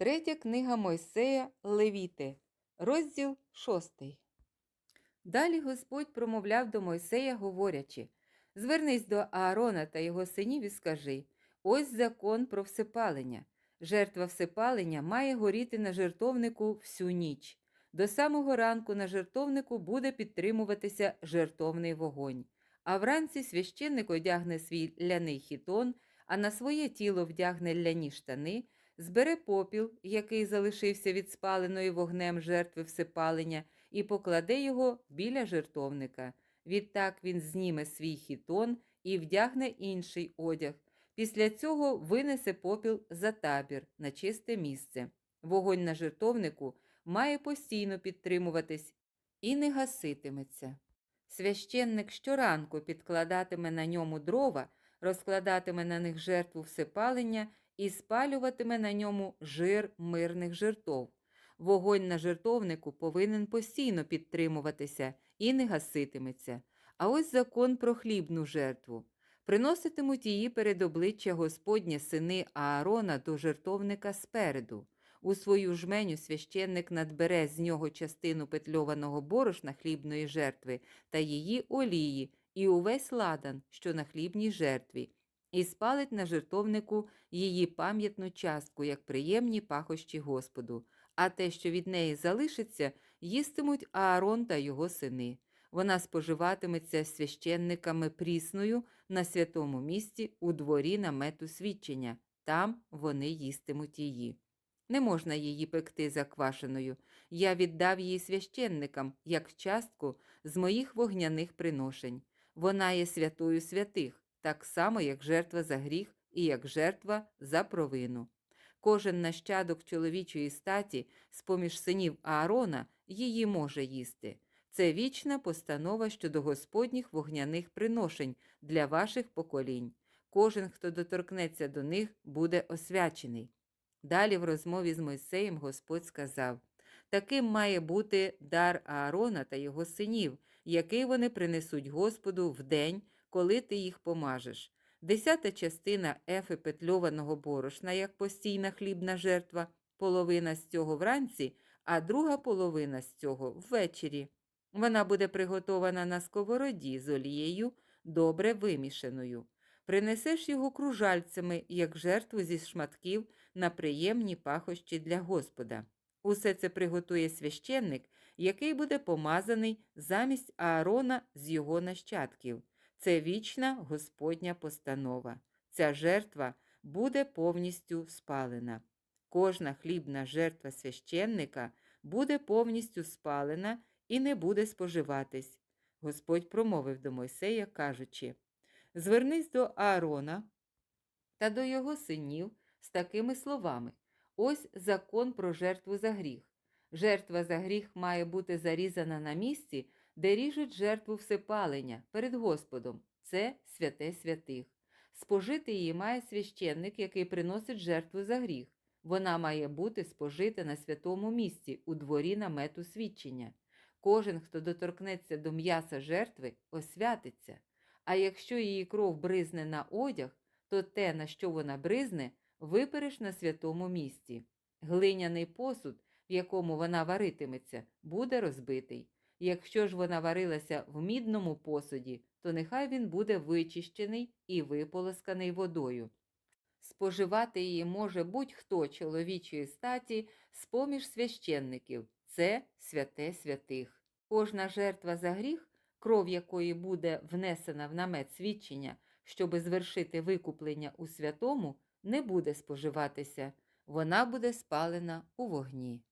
Третя книга Мойсея Левіти, розділ 6. Далі Господь промовляв до Мойсея, говорячи: Звернись до Аарона та його синів і скажи: ось закон про всепалення. Жертва всепалення має горіти на жертовнику всю ніч. До самого ранку на жертовнику буде підтримуватися жертовний вогонь. А вранці священник одягне свій ляний хітон, а на своє тіло вдягне ляні штани, збере попіл, який залишився від спаленої вогнем жертви всепалення, і покладе його біля жертовника. Відтак він зніме свій хітон і вдягне інший одяг. Після цього винесе попіл за табір на чисте місце. Вогонь на жертовнику має постійно підтримуватись і не гаситиметься. Священник щоранку підкладатиме на ньому дрова, розкладатиме на них жертву всепалення і спалюватиме на ньому жир мирних жертов. Вогонь на жертовнику повинен постійно підтримуватися і не гаситиметься. А ось закон про хлібну жертву. Приноситимуть її перед обличчя Господнє сини Аарона до жертовника спереду. У свою жменю священник надбере з нього частину петльованого борошна хлібної жертви та її олії і увесь ладан, що на хлібній жертві, і спалить на жертовнику її пам'ятну частку, як приємні пахощі Господу, а те, що від неї залишиться, їстимуть Аарон та його сини. Вона споживатиметься священниками прісною на святому місці у дворі намету свідчення, там вони їстимуть її. Не можна її пекти заквашеною. Я віддав її священникам, як частку з моїх вогняних приношень. Вона є святою святих, так само, як жертва за гріх і як жертва за провину. Кожен нащадок чоловічої статі, з поміж синів Аарона, її може їсти. Це вічна постанова щодо Господніх вогняних приношень для ваших поколінь. Кожен, хто доторкнеться до них, буде освячений. Далі в розмові з Мойсеєм Господь сказав: Таким має бути дар Аарона та його синів, який вони принесуть Господу в день, коли ти їх помажеш. Десята частина ефи петльованого борошна, як постійна хлібна жертва, половина з цього вранці, а друга половина з цього ввечері. Вона буде приготована на сковороді з олією, добре вимішаною. Принесеш його кружальцями, як жертву зі шматків на приємні пахощі для Господа. Усе це приготує священник, який буде помазаний замість Аарона з його нащадків. Це вічна Господня постанова. Ця жертва буде повністю спалена. Кожна хлібна жертва священника буде повністю спалена і не буде споживатись. Господь промовив до Мойсея, кажучи: Звернись до Аарона та до його синів з такими словами: Ось закон про жертву за гріх. Жертва за гріх має бути зарізана на місці, де ріжуть жертву всепалення перед Господом. Це святе святих. Спожити її має священник, який приносить жертву за гріх. Вона має бути спожита на святому місці, у дворі намету свідчення. Кожен, хто доторкнеться до м'яса жертви, освятиться. А якщо її кров бризне на одяг, то те, на що вона бризне, випереш на святому місці. Глиняний посуд, в якому вона варитиметься, буде розбитий. Якщо ж вона варилася в мідному посуді, то нехай він буде вичищений і виполосканий водою. Споживати її може будь-хто чоловічої статі з-поміж священників це святе святих. Кожна жертва за гріх, кров якої буде внесена в намет свідчення, щоби звершити викуплення у святому, не буде споживатися, вона буде спалена у вогні.